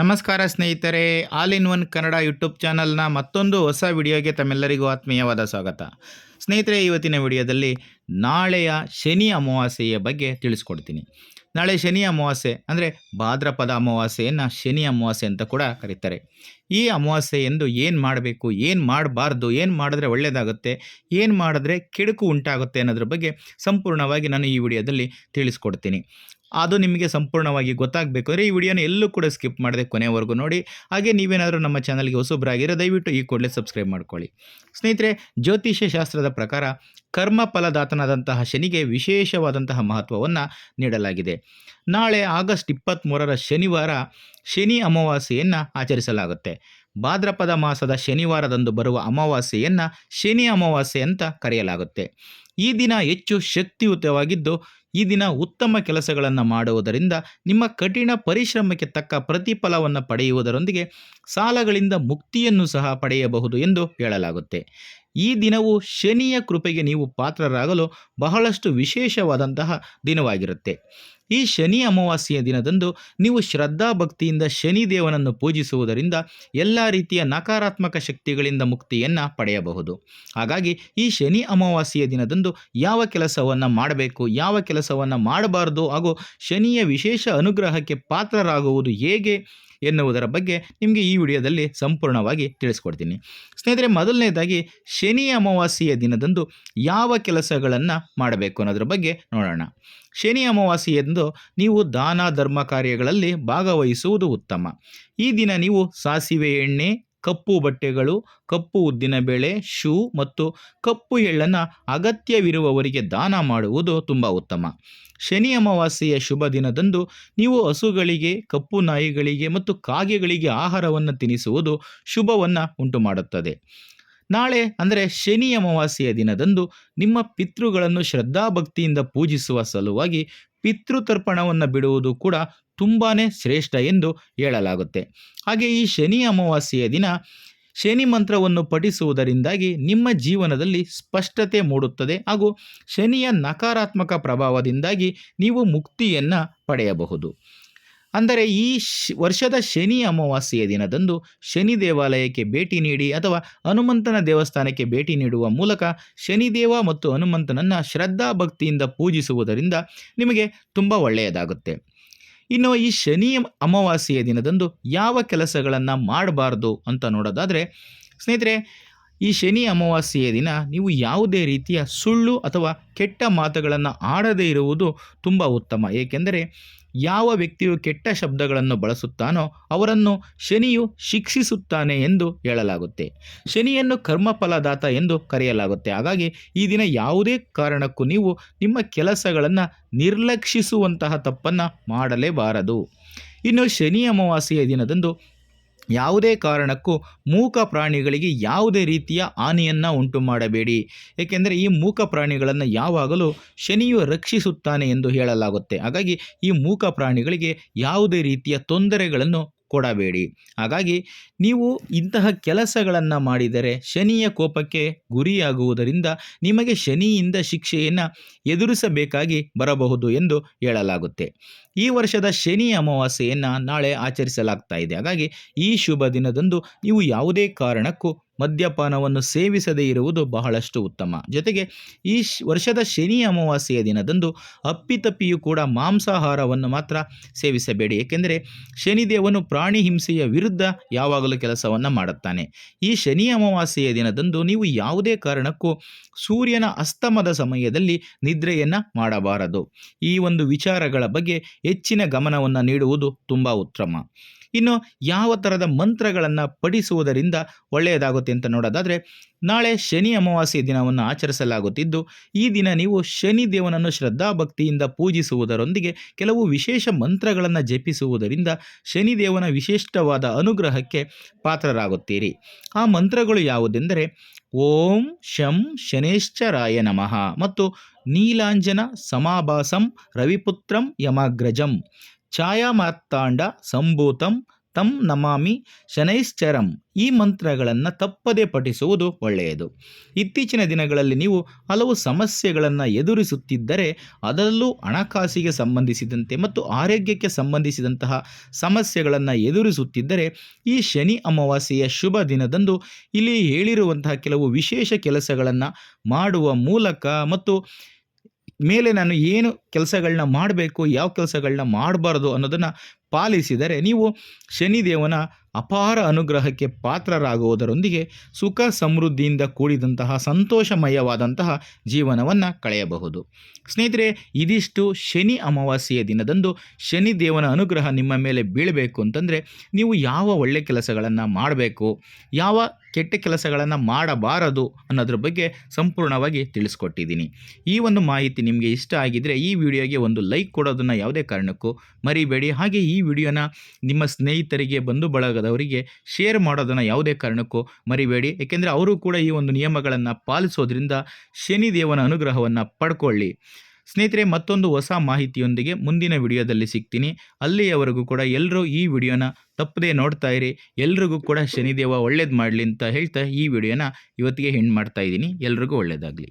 ನಮಸ್ಕಾರ ಸ್ನೇಹಿತರೆ, all in one Kannada YouTube ಚಾನಲ್ನ ಮತ್ತೊಂದು ಹೊಸ ವಿಡಿಯೋಗೆ ತಮ್ಮೆಲ್ಲರಿಗೂ ಆತ್ಮೀಯವಾದ ಸ್ವಾಗತ. ಸ್ನೇಹಿತರೆ, ಇವತ್ತಿನ ವಿಡಿಯೋದಲ್ಲಿ ನಾಳೆಯ ಶನಿ ಅಮಾವಾಸ್ಯೆಯ ಬಗ್ಗೆ ತಿಳಿಸ್ಕೊಡ್ತೀನಿ. ನಾಳೆ ಶನಿ ಅಮಾವಾಸ್ಯೆ ಅಂದರೆ ಭಾದ್ರಪದ ಅಮಾವಾಸ್ಯೆಯನ್ನು ಶನಿ ಅಮಾವಾಸ್ಯೆ ಅಂತ ಕೂಡ ಕರೀತಾರೆ. ಈ ಅಮಾವಾಸ್ಯೆ ಎಂದು ಏನು ಮಾಡಬೇಕು, ಏನು ಮಾಡಬಾರ್ದು, ಏನು ಮಾಡಿದ್ರೆ ಒಳ್ಳೆಯದಾಗುತ್ತೆ ಏನು ಮಾಡಿದ್ರೆ ಕೆಡುಕು ಉಂಟಾಗುತ್ತೆ ಅನ್ನೋದ್ರ ಬಗ್ಗೆ ಸಂಪೂರ್ಣವಾಗಿ ನಾನು ಈ ವಿಡಿಯೋದಲ್ಲಿ ತಿಳಿಸ್ಕೊಡ್ತೀನಿ. ಅದು ನಿಮಗೆ ಸಂಪೂರ್ಣವಾಗಿ ಗೊತ್ತಾಗಬೇಕು ಅಂದರೆ ಈ ವಿಡಿಯೋನ ಎಲ್ಲೂ ಕೂಡ ಸ್ಕಿಪ್ ಮಾಡದೆ ಕೊನೆವರೆಗೂ ನೋಡಿ. ಹಾಗೆ ನೀವೇನಾದರೂ ನಮ್ಮ ಚಾನಲ್ಗೆ ಹೊಸಬ್ರಾಗಿರೋ ದಯವಿಟ್ಟು ಈ ಕೂಡಲೇ ಸಬ್ಸ್ಕ್ರೈಬ್ ಮಾಡ್ಕೊಳ್ಳಿ. ಸ್ನೇಹಿತರೆ, ಜ್ಯೋತಿಷ್ಯ ಶಾಸ್ತ್ರದ ಪ್ರಕಾರ ಕರ್ಮ ಫಲದಾತನಾದಂತಹ ಶನಿಗೆ ವಿಶೇಷವಾದಂತಹ ಮಹತ್ವವನ್ನು ನೀಡಲಾಗಿದೆ. ನಾಳೆ ಆಗಸ್ಟ್ ಇಪ್ಪತ್ತ್ಮೂರರ ಶನಿವಾರ ಶನಿ ಅಮಾವಾಸ್ಯೆಯನ್ನು ಆಚರಿಸಲಾಗುತ್ತೆ. ಭಾದ್ರಪದ ಮಾಸದ ಶನಿವಾರದಂದು ಬರುವ ಅಮಾವಾಸ್ಯೆಯನ್ನು ಶನಿ ಅಮಾವಾಸ್ಯೆ ಅಂತ ಕರೆಯಲಾಗುತ್ತೆ. ಈ ದಿನ ಹೆಚ್ಚು ಶಕ್ತಿಯುತವಾಗಿದ್ದು ಈ ದಿನ ಉತ್ತಮ ಕೆಲಸಗಳನ್ನು ಮಾಡುವುದರಿಂದ ನಿಮ್ಮ ಕಠಿಣ ಪರಿಶ್ರಮಕ್ಕೆ ತಕ್ಕ ಪ್ರತಿಫಲವನ್ನು ಪಡೆಯುವುದರೊಂದಿಗೆ ಸಾಲಗಳಿಂದ ಮುಕ್ತಿಯನ್ನು ಸಹ ಪಡೆಯಬಹುದು ಎಂದು ಹೇಳಲಾಗುತ್ತೆ. ಈ ದಿನವು ಶನಿಯ ಕೃಪೆಗೆ ನೀವು ಪಾತ್ರರಾಗಲು ಬಹಳಷ್ಟು ವಿಶೇಷವಾದಂತಹ ದಿನವಾಗಿರುತ್ತೆ. ಈ ಶನಿ ಅಮಾವಾಸ್ಯೆಯ ದಿನದಂದು ನೀವು ಶ್ರದ್ಧಾ ಭಕ್ತಿಯಿಂದ ಶನಿ ದೇವನನ್ನು ಪೂಜಿಸುವುದರಿಂದ ಎಲ್ಲ ರೀತಿಯ ನಕಾರಾತ್ಮಕ ಶಕ್ತಿಗಳಿಂದ ಮುಕ್ತಿಯನ್ನು ಪಡೆಯಬಹುದು. ಹಾಗಾಗಿ ಈ ಶನಿ ಅಮಾವಾಸ್ಯೆಯ ದಿನದಂದು ಯಾವ ಕೆಲಸವನ್ನು ಮಾಡಬೇಕು, ಯಾವ ಕೆಲಸವನ್ನು ಮಾಡಬಾರದು ಹಾಗೂ ಶನಿಯ ವಿಶೇಷ ಅನುಗ್ರಹಕ್ಕೆ ಪಾತ್ರರಾಗುವುದು ಹೇಗೆ ಎನ್ನುವುದರ ಬಗ್ಗೆ ನಿಮಗೆ ಈ ವಿಡಿಯೋದಲ್ಲಿ ಸಂಪೂರ್ಣವಾಗಿ ತಿಳಿಸ್ಕೊಡ್ತೀನಿ. ಸ್ನೇಹಿತರೆ, ಮೊದಲನೇದಾಗಿ ಶನಿ ಅಮಾವಾಸ್ಯೆಯ ದಿನದಂದು ಯಾವ ಕೆಲಸಗಳನ್ನು ಮಾಡಬೇಕು ಅನ್ನೋದ್ರ ಬಗ್ಗೆ ನೋಡೋಣ. ಶನಿ ಅಮಾವಾಸ್ಯೆಯಂದು ನೀವು ದಾನ, ಧರ್ಮ ಕಾರ್ಯಗಳಲ್ಲಿ ಭಾಗವಹಿಸುವುದು ಉತ್ತಮ. ಈ ದಿನ ನೀವು ಸಾಸಿವೆ ಎಣ್ಣೆ ಕಪ್ಪು ಬಟ್ಟೆಗಳು, ಕಪ್ಪು ಉದ್ದಿನ ಬೇಳೆ, ಶೂ ಮತ್ತು ಕಪ್ಪು ಎಳ್ಳನ್ನು ಅಗತ್ಯವಿರುವವರಿಗೆ ದಾನ ಮಾಡುವುದು ತುಂಬ ಉತ್ತಮ. ಶನಿ ಅಮಾವಾಸ್ಯೆಯ ಶುಭ ದಿನದಂದು ನೀವು ಹಸುಗಳಿಗೆ, ಕಪ್ಪು ನಾಯಿಗಳಿಗೆ ಮತ್ತು ಕಾಗೆಗಳಿಗೆ ಆಹಾರವನ್ನು ತಿನ್ನಿಸುವುದು ಶುಭವನ್ನು ಉಂಟು ಮಾಡುತ್ತದೆ ನಾಳೆ ಅಂದರೆ ಶನಿ ಅಮಾವಾಸ್ಯೆಯ ದಿನದಂದು ನಿಮ್ಮ ಪಿತೃಗಳನ್ನು ಶ್ರದ್ಧಾಭಕ್ತಿಯಿಂದ ಪೂಜಿಸುವ ಸಲುವಾಗಿ ಪಿತೃತರ್ಪಣವನ್ನು ಬಿಡುವುದು ಕೂಡ ತುಂಬಾ ಶ್ರೇಷ್ಠ ಎಂದು ಹೇಳಲಾಗುತ್ತೆ. ಹಾಗೆ ಈ ಶನಿ ಅಮಾವಾಸ್ಯೆಯ ದಿನ ಶನಿ ಮಂತ್ರವನ್ನು ಪಠಿಸುವುದರಿಂದಾಗಿ ನಿಮ್ಮ ಜೀವನದಲ್ಲಿ ಸ್ಪಷ್ಟತೆ ಮೂಡುತ್ತದೆ ಹಾಗೂ ಶನಿಯ ನಕಾರಾತ್ಮಕ ಪ್ರಭಾವದಿಂದಾಗಿ ನೀವು ಮುಕ್ತಿಯನ್ನು ಪಡೆಯಬಹುದು. ಅಂದರೆ ಈ ವರ್ಷದ ಶನಿ ಅಮಾವಾಸ್ಯೆಯ ದಿನದಂದು ಶನಿ ದೇವಾಲಯಕ್ಕೆ ಭೇಟಿ ನೀಡಿ ಅಥವಾ ಹನುಮಂತನ ದೇವಸ್ಥಾನಕ್ಕೆ ಭೇಟಿ ನೀಡುವ ಮೂಲಕ ಶನಿದೇವ ಮತ್ತು ಹನುಮಂತನನ್ನು ಶ್ರದ್ಧಾ ಭಕ್ತಿಯಿಂದ ಪೂಜಿಸುವುದರಿಂದ ನಿಮಗೆ ತುಂಬ ಒಳ್ಳೆಯದಾಗುತ್ತೆ. ಇನ್ನು ಈ ಶನಿ ಅಮಾವಾಸ್ಯೆಯ ದಿನದಂದು ಯಾವ ಕೆಲಸಗಳನ್ನು ಮಾಡಬಾರ್ದು ಅಂತ ನೋಡೋದಾದರೆ, ಸ್ನೇಹಿತರೆ, ಈ ಶನಿ ಅಮಾವಾಸ್ಯೆಯ ದಿನ ನೀವು ಯಾವುದೇ ರೀತಿಯ ಸುಳ್ಳು ಅಥವಾ ಕೆಟ್ಟ ಮಾತುಗಳನ್ನು ಆಡದೇ ಇರುವುದು ತುಂಬ ಉತ್ತಮ. ಏಕೆಂದರೆ ಯಾವ ವ್ಯಕ್ತಿಯು ಕೆಟ್ಟ ಶಬ್ದಗಳನ್ನು ಬಳಸುತ್ತಾನೋ ಅವರನ್ನು ಶನಿಯು ಶಿಕ್ಷಿಸುತ್ತಾನೆ ಎಂದು ಹೇಳಲಾಗುತ್ತೆ. ಶನಿಯನ್ನು ಕರ್ಮಫಲದಾತ ಎಂದು ಕರೆಯಲಾಗುತ್ತೆ. ಹಾಗಾಗಿ ಈ ದಿನ ಯಾವುದೇ ಕಾರಣಕ್ಕೂ ನೀವು ನಿಮ್ಮ ಕೆಲಸಗಳನ್ನು ನಿರ್ಲಕ್ಷಿಸುವಂತಹ ತಪ್ಪನ್ನು ಮಾಡಲೇಬಾರದು. ಇನ್ನು ಶನಿ ಅಮಾವಾಸ್ಯೆಯ ದಿನದಂದು ಯಾವುದೇ ಕಾರಣಕ್ಕೂ ಮೂಕ ಪ್ರಾಣಿಗಳಿಗೆ ಯಾವುದೇ ರೀತಿಯ ಹಾನಿಯನ್ನು ಉಂಟು ಮಾಡಬೇಡಿ. ಏಕೆಂದರೆ ಈ ಮೂಕ ಪ್ರಾಣಿಗಳನ್ನು ಯಾವಾಗಲೂ ಶನಿಯು ರಕ್ಷಿಸುತ್ತಾನೆ ಎಂದು ಹೇಳಲಾಗುತ್ತೆ. ಹಾಗಾಗಿ ಈ ಮೂಕ ಪ್ರಾಣಿಗಳಿಗೆ ಯಾವುದೇ ರೀತಿಯ ತೊಂದರೆಗಳನ್ನು ಕೊಡಬೇಡಿ. ಹಾಗಾಗಿ ನೀವು ಇಂತಹ ಕೆಲಸಗಳನ್ನು ಮಾಡಿದರೆ ಶನಿಯ ಕೋಪಕ್ಕೆ ಗುರಿಯಾಗುವುದರಿಂದ ನಿಮಗೆ ಶನಿಯಿಂದ ಶಿಕ್ಷೆಯನ್ನು ಎದುರಿಸಬೇಕಾಗಿ ಬರಬಹುದು ಎಂದು ಹೇಳಲಾಗುತ್ತೆ. ಈ ವರ್ಷದ ಶನಿ ಅಮಾವಾಸ್ಯೆಯನ್ನು ನಾಳೆ ಆಚರಿಸಲಾಗ್ತಾ ಇದೆ. ಹಾಗಾಗಿ ಈ ಶುಭ ದಿನದಂದು ನೀವು ಯಾವುದೇ ಕಾರಣಕ್ಕೂ ಮದ್ಯಪಾನವನ್ನು ಸೇವಿಸದೇ ಇರುವುದು ಬಹಳಷ್ಟು ಉತ್ತಮ. ಜೊತೆಗೆ ಈ ವರ್ಷದ ಶನಿ ಅಮಾವಾಸ್ಯೆಯ ದಿನದಂದು ಅಪ್ಪಿತಪ್ಪಿಯೂ ಕೂಡ ಮಾಂಸಾಹಾರವನ್ನು ಮಾತ್ರ ಸೇವಿಸಬೇಡಿ. ಏಕೆಂದರೆ ಶನಿದೇವನು ಪ್ರಾಣಿ ಹಿಂಸೆಯ ವಿರುದ್ಧ ಯಾವಾಗಲೂ ಕೆಲಸವನ್ನು ಮಾಡುತ್ತಾನೆ. ಈ ಶನಿ ಅಮಾವಾಸ್ಯೆಯ ದಿನದಂದು ನೀವು ಯಾವುದೇ ಕಾರಣಕ್ಕೂ ಸೂರ್ಯನ ಅಸ್ತಮದ ಸಮಯದಲ್ಲಿ ನಿದ್ರೆಯನ್ನು ಮಾಡಬಾರದು. ಈ ಒಂದು ವಿಚಾರಗಳ ಬಗ್ಗೆ ಹೆಚ್ಚಿನ ಗಮನವನ್ನು ನೀಡುವುದು ತುಂಬ ಉತ್ತಮ. ಇನ್ನು ಯಾವ ಥರದ ಮಂತ್ರಗಳನ್ನು ಪಠಿಸುವುದರಿಂದ ಒಳ್ಳೆಯದಾಗುತ್ತೆ ಅಂತ ನೋಡೋದಾದರೆ, ನಾಳೆ ಶನಿ ಅಮಾವಾಸ್ಯೆ ದಿನವನ್ನು ಆಚರಿಸಲಾಗುತ್ತಿದ್ದು, ಈ ದಿನ ನೀವು ಶನಿ ದೇವನನ್ನು ಶ್ರದ್ಧಾಭಕ್ತಿಯಿಂದ ಪೂಜಿಸುವುದರೊಂದಿಗೆ ಕೆಲವು ವಿಶೇಷ ಮಂತ್ರಗಳನ್ನು ಜಪಿಸುವುದರಿಂದ ಶನಿದೇವನ ವಿಶಿಷ್ಟವಾದ ಅನುಗ್ರಹಕ್ಕೆ ಪಾತ್ರರಾಗುತ್ತೀರಿ. ಆ ಮಂತ್ರಗಳು ಯಾವುದೆಂದರೆ, ಓಂ ಶಂ ಶನೇಶ್ಚರಾಯ ನಮಃ ಮತ್ತು ನೀಲಾಂಜನ ಸಮಾಭಾಸಂ ರವಿಪುತ್ರಂ ಯಮಾಗ್ರಜಂ. ಛಾಯಾಮಾರ್ತಾಂಡ ಸಂಭೂತಂ ತಂ ನಮಾಮಿ ಶನೈಶ್ಚರಂ. ಈ ಮಂತ್ರಗಳನ್ನು ತಪ್ಪದೇ ಪಠಿಸುವುದು ಒಳ್ಳೆಯದು. ಇತ್ತೀಚಿನ ದಿನಗಳಲ್ಲಿ ನೀವು ಹಲವು ಸಮಸ್ಯೆಗಳನ್ನು ಎದುರಿಸುತ್ತಿದ್ದರೆ ಅದರಲ್ಲೂ ಹಣಕಾಸಿಗೆ ಸಂಬಂಧಿಸಿದಂತೆ ಮತ್ತು ಆರೋಗ್ಯಕ್ಕೆ ಸಂಬಂಧಿಸಿದಂತಹ ಸಮಸ್ಯೆಗಳನ್ನು ಎದುರಿಸುತ್ತಿದ್ದರೆ ಈ ಶನಿ ಅಮಾವಾಸ್ಯೆಯ ಶುಭ ದಿನದಂದು ಇಲ್ಲಿ ಹೇಳಿರುವಂತಹ ಕೆಲವು ವಿಶೇಷ ಕೆಲಸಗಳನ್ನು ಮಾಡುವ ಮೂಲಕ ಮತ್ತು ಮೇಲೆ ನಾನು ಏನು ಕೆಲಸಗಳನ್ನ ಮಾಡಬೇಕು, ಯಾವ ಕೆಲಸಗಳನ್ನ ಮಾಡಬಾರ್ದು ಅನ್ನೋದನ್ನು ಪಾಲಿಸಿದರೆ ನೀವು ಶನಿದೇವನ ಅಪಾರ ಅನುಗ್ರಹಕ್ಕೆ ಪಾತ್ರರಾಗುವುದರೊಂದಿಗೆ ಸುಖ ಸಮೃದ್ಧಿಯಿಂದ ಕೂಡಿದಂತಹ ಸಂತೋಷಮಯವಾದಂತಹ ಜೀವನವನ್ನು ಕಳೆಯಬಹುದು. ಸ್ನೇಹಿತರೆ, ಇದಿಷ್ಟು ಶನಿ ಅಮಾವಾಸ್ಯೆಯ ದಿನದಂದು ಶನಿದೇವನ ಅನುಗ್ರಹ ನಿಮ್ಮ ಮೇಲೆ ಬೀಳಬೇಕು ಅಂತಂದರೆ ನೀವು ಯಾವ ಒಳ್ಳೆ ಕೆಲಸಗಳನ್ನು ಮಾಡಬೇಕು, ಯಾವ ಕೆಟ್ಟ ಕೆಲಸಗಳನ್ನು ಮಾಡಬಾರದು ಅನ್ನೋದ್ರ ಬಗ್ಗೆ ಸಂಪೂರ್ಣವಾಗಿ ತಿಳಿಸ್ಕೊಟ್ಟಿದ್ದೀನಿ. ಈ ಒಂದು ಮಾಹಿತಿ ನಿಮಗೆ ಇಷ್ಟ ಆಗಿದ್ದರೆ ಈ ವಿಡಿಯೋಗೆ ಒಂದು ಲೈಕ್ ಕೊಡೋದನ್ನು ಯಾವುದೇ ಕಾರಣಕ್ಕೂ ಮರಿಬೇಡಿ. ಹಾಗೆ ಈ ವಿಡಿಯೋನ ನಿಮ್ಮ ಸ್ನೇಹಿತರಿಗೆ, ಬಂಧು ಬಳಗದವರಿಗೆ ಶೇರ್ ಮಾಡೋದನ್ನು ಯಾವುದೇ ಕಾರಣಕ್ಕೂ ಮರಿಬೇಡಿ. ಏಕೆಂದರೆ ಅವರು ಕೂಡ ಈ ಒಂದು ನಿಯಮಗಳನ್ನು ಪಾಲಿಸೋದ್ರಿಂದ ಶನಿದೇವನ ಅನುಗ್ರಹವನ್ನು ಪಡ್ಕೊಳ್ಳಿ. ಸ್ನೇಹಿತರೆ, ಮತ್ತೊಂದು ಹೊಸ ಮಾಹಿತಿಯೊಂದಿಗೆ ಮುಂದಿನ ವಿಡಿಯೋದಲ್ಲಿ ಸಿಗ್ತೀನಿ. ಅಲ್ಲಿಯವರೆಗೂ ಕೂಡ ಎಲ್ಲರೂ ಈ ವಿಡಿಯೋನ ತಪ್ಪದೇ ನೋಡ್ತಾ ಇರಿ. ಎಲ್ರಿಗೂ ಕೂಡ ಶನಿದೇವ ಒಳ್ಳೇದು ಮಾಡಲಿ ಅಂತ ಹೇಳ್ತಾ ಈ ವಿಡಿಯೋನ ಇವತ್ತಿಗೆ ಹೆಣ್ಣು ಮಾಡ್ತಾ ಇದ್ದೀನಿ. ಎಲ್ರಿಗೂ ಒಳ್ಳೆಯದಾಗಲಿ